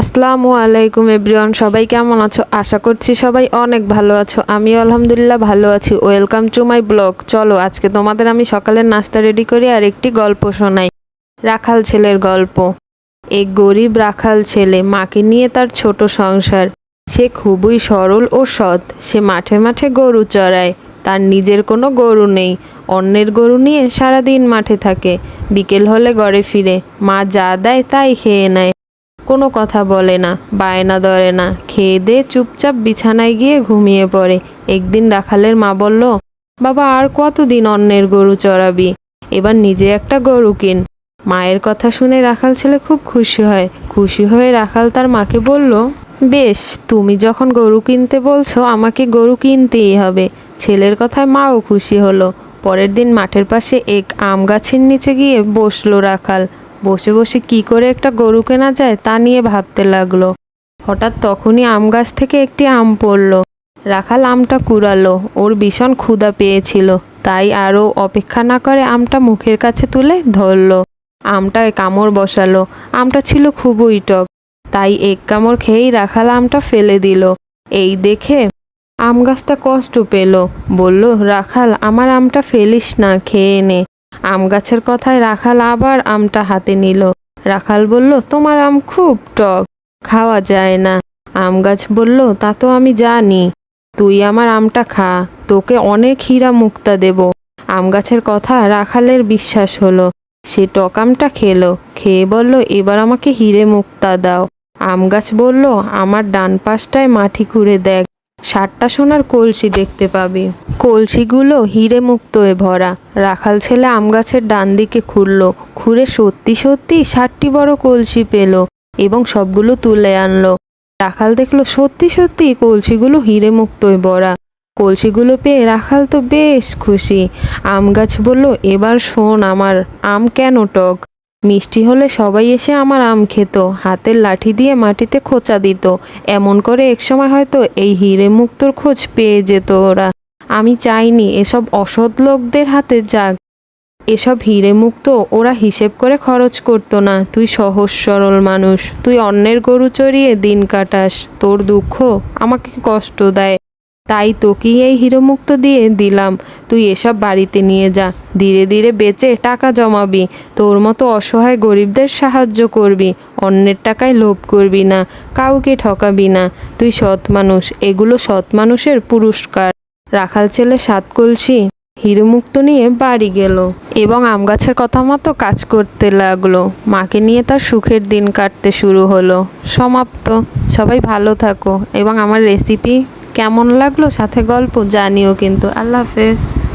আসসালামু আলাইকুম এভরিওয়ান, সবাই কেমন আছো? আশা করছি সবাই অনেক ভালো আছো। আমি আলহামদুলিল্লাহ ভালো আছি। ওয়েলকাম টু মাই ব্লগ চলো, আজকে তোমাদের আমি সকালের নাস্তা রেডি করি আর একটি গল্প শোনাই। রাখাল ছেলের গল্প। এক গরিব রাখাল ছেলে মাকে নিয়ে তার ছোট সংসার। সে খুবই সরল ও সৎ। সে মাঠে মাঠে গরু চড়ায়। তার নিজের কোনো গরু নেই। অন্যের গরু নিয়ে সারাদিন মাঠে থাকে। বিকেল হলে ঘরে ফিরে। মা যা দেয় তাই খেয়ে নেয়। কোনো কথা বলে না, বায়না ধরে না। খেয়ে দে চুপচাপ বিছানায় গিয়ে ঘুমিয়ে পড়ে। একদিন রাখালের মা বলল, বাবা, আর কতদিন অন্যের গরু চড়াবি? এবার নিজে একটা গরু কিন। মায়ের কথা শুনে রাখাল ছেলে খুব খুশি হয়। খুশি হয়ে রাখাল তার মাকে বলল, বেশ, তুমি যখন গরু কিনতে বলছো, আমাকে গরু কিনতেই হবে। ছেলের কথায় মাও খুশি হলো। পরের দিন মাঠের পাশে এক আম গাছের নিচে গিয়ে বসল রাখাল। বসে বসে কি করে একটা গরু কেনা যায় তা নিয়ে ভাবতে লাগল। হঠাৎ তখনই আম গাছ থেকে একটি আম পড়ল। রাখাল আমটা কুড়ালো, ওর ভীষণ ক্ষুধা পেয়েছিল, তাই আরও অপেক্ষা না করে আমটা মুখের কাছে তুলে ধরলো। আমটায় কামড় বসালো, আমটা ছিল খুবই টক তাই এক কামড় খেয়েই রাখাল আমটা ফেলে দিল। এই দেখে আম গাছটা কষ্ট পেল, বলল, রাখাল, আমার আমটা ফেলিস না, খেয়ে নে। আম গাছের কথায় রাখাল আবার আমটা হাতে নিল। রাখাল বলল, তোমার আম খুব টক, খাওয়া যায় না। আম গাছ বলল, তা তো আমি জানি। তুই আমার আমটা খা, তোকে অনেক হীরা মুক্তা দেব। আম গাছের কথা রাখালের বিশ্বাস হলো। সে টক আমটা খেলো, খেয়ে বলল, এবার আমাকে হিরে মুক্তা দাও। আম গাছ বলল, আমার ডান পাশটায় মাটি খুঁড়ে দেখ। ষাটটা সোনার কলসি দেখতে পাবি। কলসিগুলো হিরে মুক্তয়ে ভরা। রাখাল ছেলে আম গাছের ডান দিকে খুঁড়ল খুঁড়ে সত্যি সত্যি ষাটটি বড় কলসি পেল এবং সবগুলো তুলে আনলো। রাখাল দেখল সত্যি সত্যি কলসিগুলো হিরে মুক্তয় ভরা। কলসিগুলো পেয়ে রাখাল তো বেশ খুশি। আম গাছ বলল, এবার শোন আমার, আম কেন টক? মিষ্টি হলে সবাই এসে আমার আম খেত, হাতের লাঠি দিয়ে মাটিতে খোঁচা দিত। এমন করে একসময় হয়তো এই হিরে মুক্তর খোঁজ পেয়ে যেত ওরা। আমি চাইনি এসব অসৎ লোকদের হাতে যাক। এসব হিরে মুক্ত ওরা হিসেব করে খরচ করতো না। তুই সহজ সরল মানুষ, তুই অন্যের গরু চড়িয়ে দিন কাটাস। তোর দুঃখ আমাকে কষ্ট দেয়। তাই তোকেই এই হিরোমুক্ত দিয়ে দিলাম। তুই এসব বাড়িতে নিয়ে যা। ধীরে ধীরে বেচে টাকা জমাবি। তোর মতো অসহায় গরিবদের সাহায্য করবি। অন্যের টাকায় লোভ করবি না। কাউকে ঠকাবি না। তুই সৎ মানুষ। এগুলো সৎ মানুষের পুরস্কার। রাখাল ছেলে সাত কলসি। হিরোমুক্ত নিয়ে বাড়ি গেল। এবং আম গাছের কথা মতো কাজ করতে লাগল। মাকে নিয়ে তার সুখের দিন কাটতে শুরু হলো। সমাপ্ত। সবাই ভালো থাকো। এবং আমার রেসিপি কেমন লাগল? সাথে গল্প জানিও কিন্তু। আল্লাহ হাফেজ।